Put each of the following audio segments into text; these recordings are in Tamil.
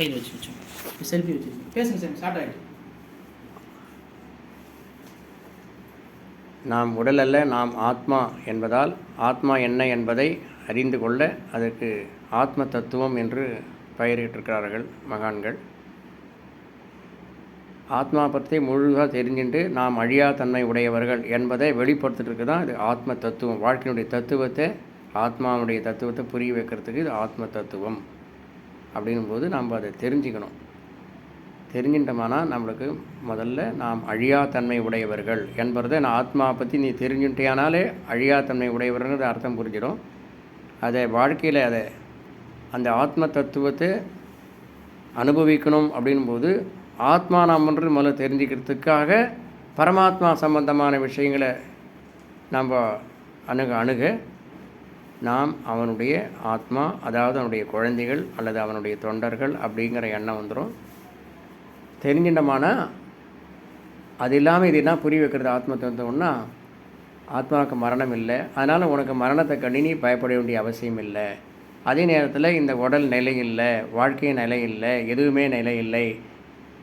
கையில் வச்சு வச்சோம் செல்ஃபி வச்சு பேசுங்க சார் ஸ்டார்ட் ஆகிட்டு நாம் உடல் அல்ல நாம் ஆத்மா என்பதால் ஆத்மா என்ன என்பதை அறிந்து கொள்ள அதற்கு ஆத்ம தத்துவம் என்று பெயரிட்டிருக்கிறார்கள் மகான்கள். ஆத்மா பற்றி முழுதாக தெரிஞ்சுட்டு நாம் அழியா தன்மை உடையவர்கள் என்பதை வெளிப்படுத்துறதுக்கு தான் இது ஆத்ம தத்துவம். வாழ்க்கையினுடைய தத்துவத்தை ஆத்மாவுடைய தத்துவத்தை புரிய வைக்கிறதுக்கு இது ஆத்ம தத்துவம். அப்படிங்கும்போது நாம் அதை தெரிஞ்சுக்கணும். தெரிஞ்சிட்டோமானா நம்மளுக்கு முதல்ல நாம் அழியாத்தன்மை உடையவர்கள் என்பதை நான் ஆத்மா பற்றி நீ தெரிஞ்சுட்டியானாலே அழியாத்தன்மை உடையவர்கள் அர்த்தம் புரிஞ்சிடும். அதை வாழ்க்கையில் அதை அந்த ஆத்ம தத்துவத்தை அனுபவிக்கணும் அப்படின்போது ஆத்மா நாம்ன்றது முதல்ல தெரிஞ்சுக்கிறதுக்காக பரமாத்மா சம்பந்தமான விஷயங்களை நம்ம அணுக அணுக. நாம் அவனுடைய ஆத்மா அதாவது அவனுடைய குழந்தைகள் அல்லது அவனுடைய தொண்டர்கள் அப்படிங்கிற எண்ணம் வந்துடும் தெரிஞ்சிட்டோமானா அது இல்லாமல் இது என்ன புரிய வைக்கிறது ஆத்ம தத்துவம்னா ஆத்மாவுக்கு மரணம் இல்லை. அதனால் உனக்கு மரணத்தை கண்டி நீ பயப்பட வேண்டிய அவசியம் இல்லை. அதே நேரத்தில் இந்த உடல் நிலை இல்லை வாழ்க்கை நிலை இல்லை எதுவுமே நிலை இல்லை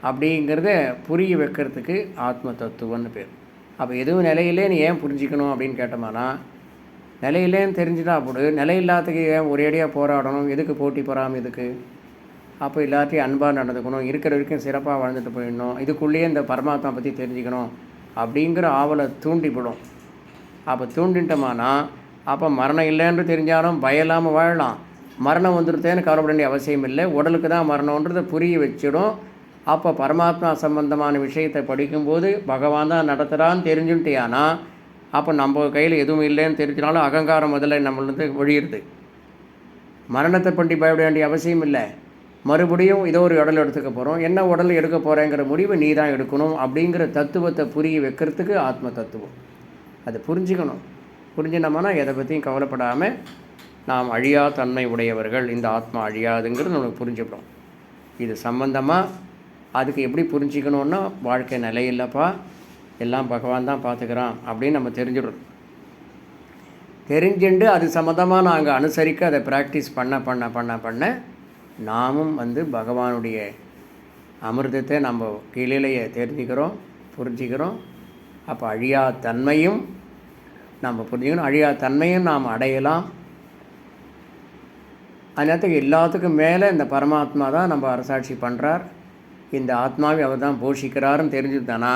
அப்படிங்கிறத புரிய வைக்கிறதுக்கு ஆத்ம தத்துவம்னு பேர். அப்போ எதுவும் நிலையிலே நீ ஏன் புரிஞ்சிக்கணும் அப்படின்னு கேட்டோம்னா நிலையிலேன்னு தெரிஞ்சுட்டா அப்படி நிலை இல்லாததுக்கு ஏன் ஒரேடியாக போராடணும்? எதுக்கு போட்டி போகாமல் எதுக்கு அப்போ எல்லாத்தையும் அன்பாக நடந்துக்கணும். இருக்கிற வரைக்கும் சிறப்பாக வாழ்ந்துட்டு போயிடணும். இதுக்குள்ளேயே இந்த பரமாத்மா பற்றி தெரிஞ்சுக்கணும். அப்படிங்கிற ஆவலை தூண்டிவிடும் அப்போ தூண்டிட்டோமானா அப்போ மரணம் இல்லைன்னு தெரிஞ்சாலும் பயலாமல் இல்லாமல் வாழலாம். மரணம் வந்துருத்தேன்னு கவலைப்பட வேண்டிய அவசியம் இல்லை. உடலுக்கு தான் மரணன்றதை புரிய வச்சிடும். அப்போ பரமாத்மா சம்பந்தமான விஷயத்தை படிக்கும்போது பகவான் தான் நடத்துகிறான்னு தெரிஞ்சுட்டியானா அப்போ நம்ம கையில் எதுவும் இல்லைன்னு தெரிஞ்சினாலும் அகங்காரம் முதல்ல நம்மளுக்கு ஒழியிறது. மரணத்தை பண்ணி பயப்பட வேண்டிய அவசியம் இல்லை. மறுபடியும் ஏதோ ஒரு உடல் எடுத்துக்க போகிறோம் என்ன உடல் எடுக்க போகிறேங்கிற முடிவை நீ தான் எடுக்கணும் அப்படிங்கிற தத்துவத்தை புரிய வைக்கிறதுக்கு ஆத்ம தத்துவம். அதை புரிஞ்சுக்கணும். புரிஞ்சினோம்னா எதை பற்றியும் கவலைப்படாமல் நாம் அழியா தன்மை உடையவர்கள் இந்த ஆத்மா அழியாதுங்கிறது நம்மளுக்கு புரிஞ்சுக்கணும். இது சம்பந்தமாக அதுக்கு எப்படி புரிஞ்சிக்கணுன்னா வாழ்க்கை நிலையில்லப்பா. எல்லாம் பகவான் தான் பார்த்துக்கிறான் அப்படின்னு நம்ம தெரிஞ்சிடணும். தெரிஞ்சுண்டு அது சம்மந்தமாக நாங்கள் அனுசரிக்க அதை ப்ராக்டிஸ் பண்ண பண்ண பண்ண பண்ண நாமும் வந்து பகவானுடைய அமிர்தத்தை நம்ம கீழிலேயே தெரிஞ்சுக்கிறோம் புரிஞ்சுக்கிறோம். அப்போ அழியா தன்மையும் நம்ம புரிஞ்சுக்கணும். அழியா தன்மையும் நாம் அடையலாம். அந்நேரத்துக்கு எல்லாத்துக்கும் மேலே இந்த பரமாத்மா தான் நம்ம அரசாட்சி பண்ணுறார் இந்த ஆத்மாவை அவர் தான் போஷிக்கிறாருன்னு தெரிஞ்சுட்டானா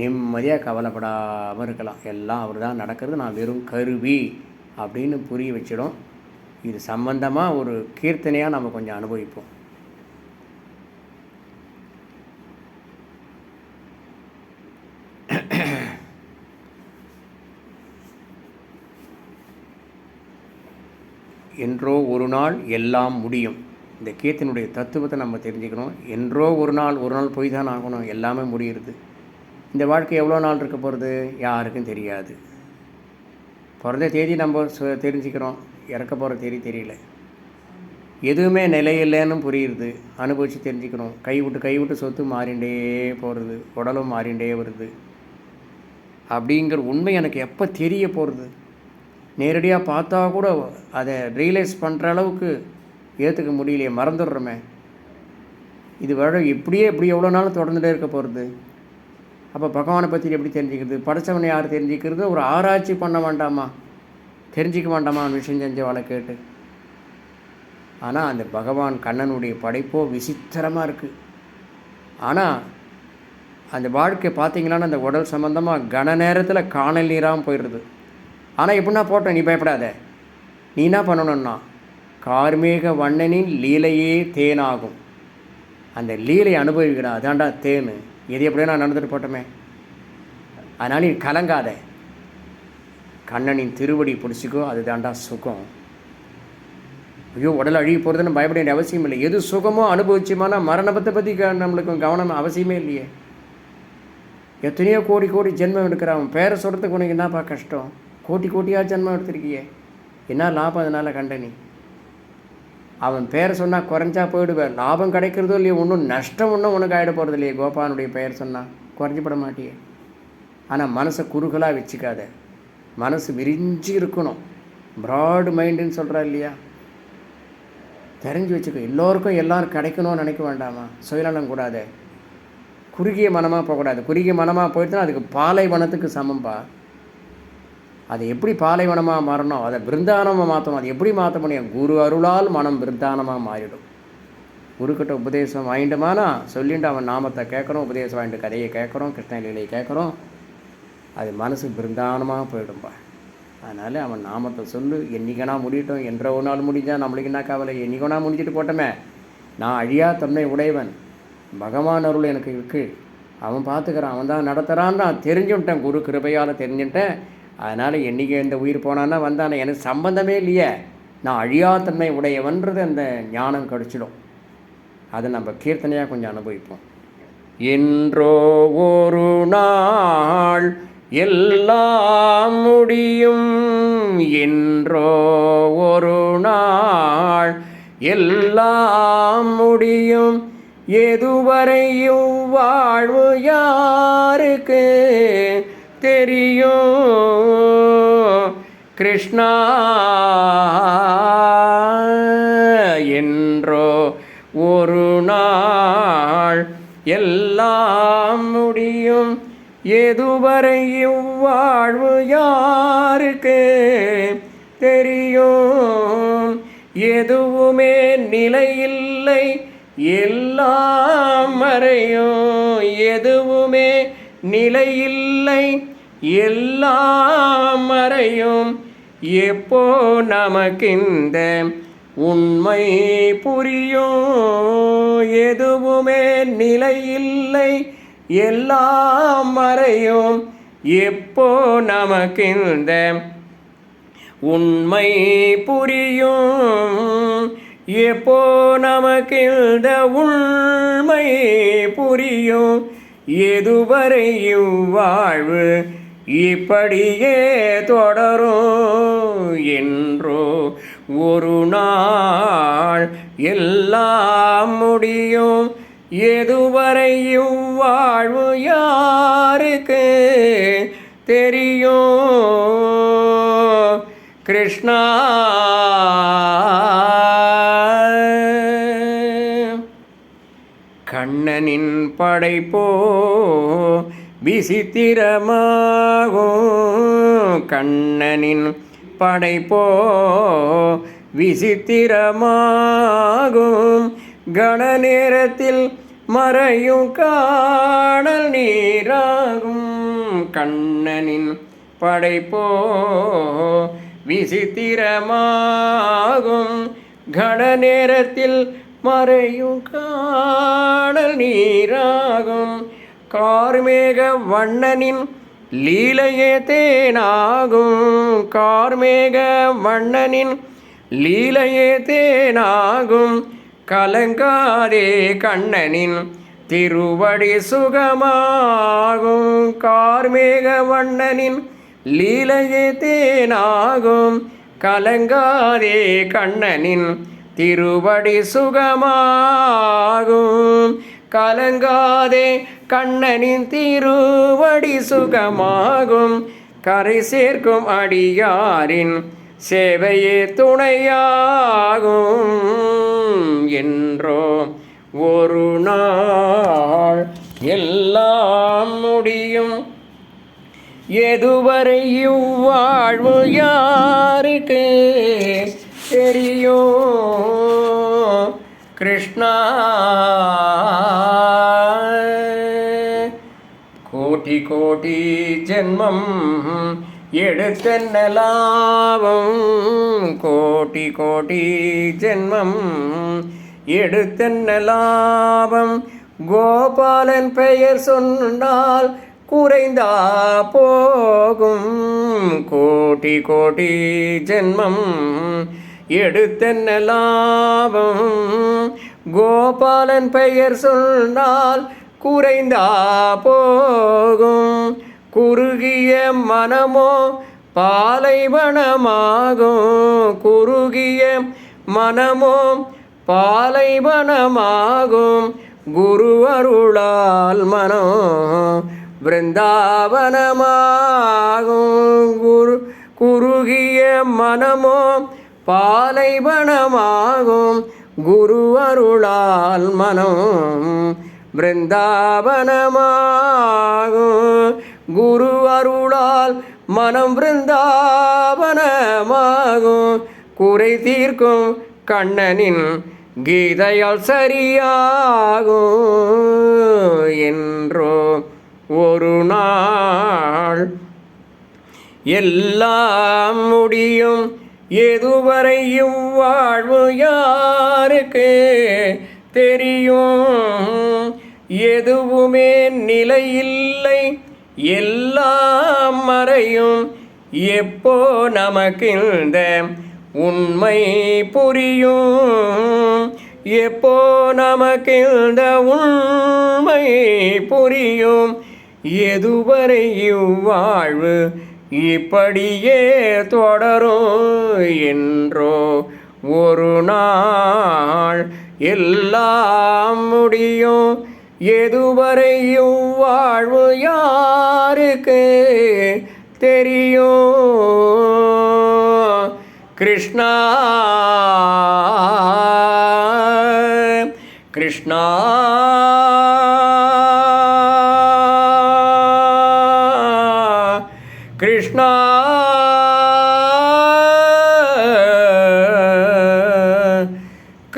நிம்மதியாக கவலைப்படாமல் இருக்கலாம். எல்லாம் அவர் தான் நடக்கிறது. நான் வெறும் கருவி அப்படின்னு புரிய வச்சிடும். இது சம்பந்தமாக ஒரு கீர்த்தனையாக நம்ம கொஞ்சம் அனுபவிப்போம். என்றோ ஒரு நாள் எல்லாம் முடியும். இந்த கீர்த்தனுடைய தத்துவத்தை நம்ம தெரிஞ்சுக்கணும். என்றோ ஒரு நாள் ஒரு நாள் போய் தான் ஆகணும். எல்லாமே முடிகிறது இந்த வாழ்க்கை எவ்வளோ நாள் இருக்க போகிறது யாருக்கும் தெரியாது. பிறந்த தேதி நம்ம சு- தெரிஞ்சுக்கிறோம். இறக்க போகிற தேதி தெரியல. எதுவுமே நிலையில்லைன்னு புரியுது. அனுபவித்து தெரிஞ்சுக்கணும் கை விட்டு கை விட்டு சொத்து மாறிண்டே போகிறது. உடலும் மாறிண்டே வருது. அப்படிங்கிற உண்மை எனக்கு எப்போ தெரிய போகிறது? நேரடியாக பார்த்தா கூட அதை ரியலைஸ் பண்ணுற அளவுக்கு ஏற்றுக்க முடியலையே. மறந்துடுறோமே. இது வழ இப்படியே இப்படி எவ்வளோ நாள் தொடர்ந்துட்டே இருக்க போகிறது? அப்போ பகவானை பற்றி எப்படி தெரிஞ்சுக்கிறது? படைச்சவனை யார் தெரிஞ்சுக்கிறது? ஒரு ஆராய்ச்சி பண்ண வேண்டாமா? தெரிஞ்சிக்க வேண்டாமா? விஷயம் செஞ்சவளை கேட்டு. ஆனால் அந்த பகவான் கண்ணனுடைய படைப்போ விசித்திரமாக இருக்குது ஆனால் அந்த வாழ்க்கை பார்த்தீங்களான்னா அந்த உடல் சம்மந்தமாக கன நேரத்தில் காணல் நீராகவும் போயிடுது. ஆனால் எப்படின்னா போட்டோம் நீ பயப்படாத. நீ என்ன பண்ணணும்னா கார்மேக வண்ணனின் லீலையே தேனாகும். அந்த லீலை அனுபவிக்கிறா அதான்டா தேன். எது எப்படியோ நான் நடந்துட்டு போட்டோமே. அதனால் நீ கலங்காத. கண்ணனின் திருவடி பிடிச்சிக்கோ அது தாண்டா சுகம். ஐயோ உடல் அழுகி போகிறதுன்னு பயப்பட வேண்டிய அவசியம் இல்லை. எது சுகமோ அனுபவிச்சுமானா மரணத்தை பற்றி நம்மளுக்கு கவனம் அவசியமே இல்லையே. எத்தனையோ கோடி கோடி ஜென்மம் எடுக்கிறான் பேரை சொல்கிறதுக்கு உனக்கு என்னப்பா கஷ்டம்? கோட்டி கோட்டியாக ஜென்மம் எடுத்திருக்கியே. என்ன லாபம் அதனால் கண்டனி? அவன் பேரை சொன்னால் குறைஞ்சா போயிடுவேன் லாபம் கிடைக்கிறதோ இல்லையோ ஒன்றும் நஷ்டம் ஒன்றும் உனக்கு ஆகிட போகிறது இல்லையே. கோபாலனுடைய பெயர் சொன்னால் குறைஞ்சிப்பட மாட்டியே. ஆனால் மனசை குறுகலாக வச்சுக்காத. மனசு விரிஞ்சு இருக்கணும். ப்ராடு மைண்டுன்னு சொல்கிறா இல்லையா? தெரிஞ்சு வச்சுக்கோ. எல்லோருக்கும் எல்லோரும் கிடைக்கணும்னு நினைக்க வேண்டாமா? சுயநலம் கூடாது. குறுகிய மனமாக போகக்கூடாது. குறுகிய மனமாக போயிட்டுனா அதுக்கு பாலைவனத்துக்கு சமம்பா. அது எப்படி பாலைவனமாக மாறணும் அதை பிருந்தானமாக மாற்றணும் அது எப்படி மாற்ற முடியும்? குரு அருளால் மனம் பிருந்தானமாக மாறிடும். குருக்கிட்ட உபதேசம் வாங்கிட்டோமானா சொல்லிட்டு அவன் நாமத்தை கேட்குறோம் உபதேசம் வாங்கிட்டு கதையை கேட்குறோம் கிருஷ்ணலீலையை கேட்குறோம் அது மனசு பிருந்தானமாக போயிடும்பா அதனால் அவன் நாமத்தை சொல்லு என்றைக்கனா முடியட்டும் என்ற ஒரு நாள் முடிஞ்சால் நம்மளுக்கு என்ன கவலை? என்னைக்கனா முடிஞ்சிட்டு போட்டோமே. நான் அழியா தன்மை உடையவன். பகவான் அருள் எனக்கு இருக்குது அவன் பார்த்துக்கிறான் அவன் தான் நடத்துகிறான்னு நான் தெரிஞ்சுட்டேன் குரு கிருபையால் தெரிஞ்சுட்டேன். அதனால் என்றைக்கு இந்த உயிர் போனான்னா வந்தானே. எனக்கு சம்பந்தமே இல்லையே. நான் அழியா தன்மை உடையவன்றது அந்த ஞானம் கிடச்சிடும். அதை நம்ம கீர்த்தனையாக கொஞ்சம் அனுபவிப்போம். என்றோ ஒரு நாள் எல்லாம் முடியும். என்றோ ஒரு நாள் எல்லாம் முடியும். எதுவரையும் வாழ்வு யாருக்கு? தெரியும் கிருஷ்ணா என்றோ ஒரு நாள் எல்லாம் முடியும். எதுவரையும் இவ்வாழ்வு யாருக்கு தெரியும் எதுவுமே நிலையில்லை. எல்லாம் மறையும். எதுவுமே நிலையில்லை. எல்லாம் மறையும். எப்போ நமக்கிந்த உண்மை புரியும் எதுவுமே நிலையில்லை. எல்லாம் மறையும். எப்போ நமக்கிந்த உண்மை புரியும் எப்போ நமக்கிந்த உண்மை புரியும் எதுவரை இவ்வாழ்வு இப்படியே தொடரும் என்றோ ஒரு நாள் எல்லாம் முடியும். எதுவரை இவ்வாழ்வு யாருக்கு தெரியும்? கிருஷ்ணா கண்ணனின் படைப்போ விசித்திரமாகும் கண்ணனின் படைப்போ விசித்திரமாகும் கண நேரத்தில் மறையும் காணல் நீராகும் கண்ணனின் படைப்போ விசித்திரமாகும் கண நேரத்தில் மறையும் காணல் நீராகும். கார்மேக வண்ணனின் லீலையே தேனாகும். கார்மேக வண்ணனின் லீலையே தேனாகும். கலங்காதே கண்ணனின் திருவடி சுகமாகும். கார்மேக வண்ணனின் லீலையே தேனாகும். கலங்காதே கண்ணனின் திருவடி சுகமாகும். கலங்காதே கண்ணனின் திருவடி சுகமாகும். கரை சேர்க்கும் அடியாரின் சேவையே துணையாகும். என்றோ ஒரு நாள் எல்லாம் முடியும். எதுவரை இவ்வாழ்வு யாருக்கு? தெரியும் கிருஷ்ணா. கோட்டி கோட்டி ஜென்மம் எடுத்தென்ன லாபம் கோட்டி கோட்டி ஜென்மம் எடுத்தென்ன லாபம் கோபாலன் பெயர் சொன்னால் குறைந்தா போகும். கோட்டி கோட்டி ஜென்மம் எடுத்தென்ன லாபம்? கோபாலன் பெயர் சொன்னால் குறைந்தா போகும். குறுகிய மனமோ பாலைவனமாகும். குறுகிய மனமோ பாலைவனமாகும். குரு அருளால் மனோ பிருந்தாவனமாகும். குரு குறுகிய மனமோ பாலைவனமாகும். குரு அருளால் மனம் பிருந்தாவனமாகும். குரு அருளால் மனம் பிருந்தாவனமாகும். குறை தீர்க்கும் கண்ணனின் கீதையால் சரியாகும் என்றோ ஒரு நாள் எல்லாம் முடியும். எதுவரை வாழ்வு யாருக்கு தெரியும்? எதுவுமே நிலையில்லை. எல்லாம் மறையும். எப்போ நமக்கு இந்த உண்மை புரியும்? எப்போ நமக்கு இந்த உண்மை புரியும்? எதுவரை இவ்வாழ்வு இப்படியே தொடரும் என்றோ ஒரு நாள் எல்லாம் முடியும். எதுவரை இவ்வாழ்வு யாருக்கு தெரியும்? Krishna Krishna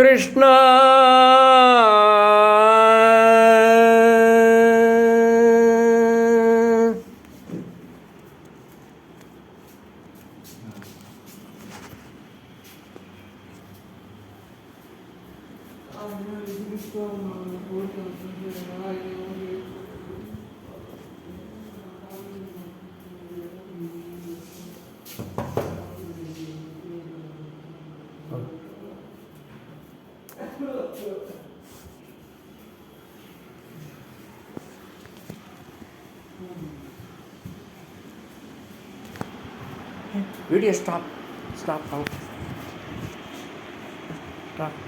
Krishna. Thank you. Video stop stop ஆகும் ஸ்டாப்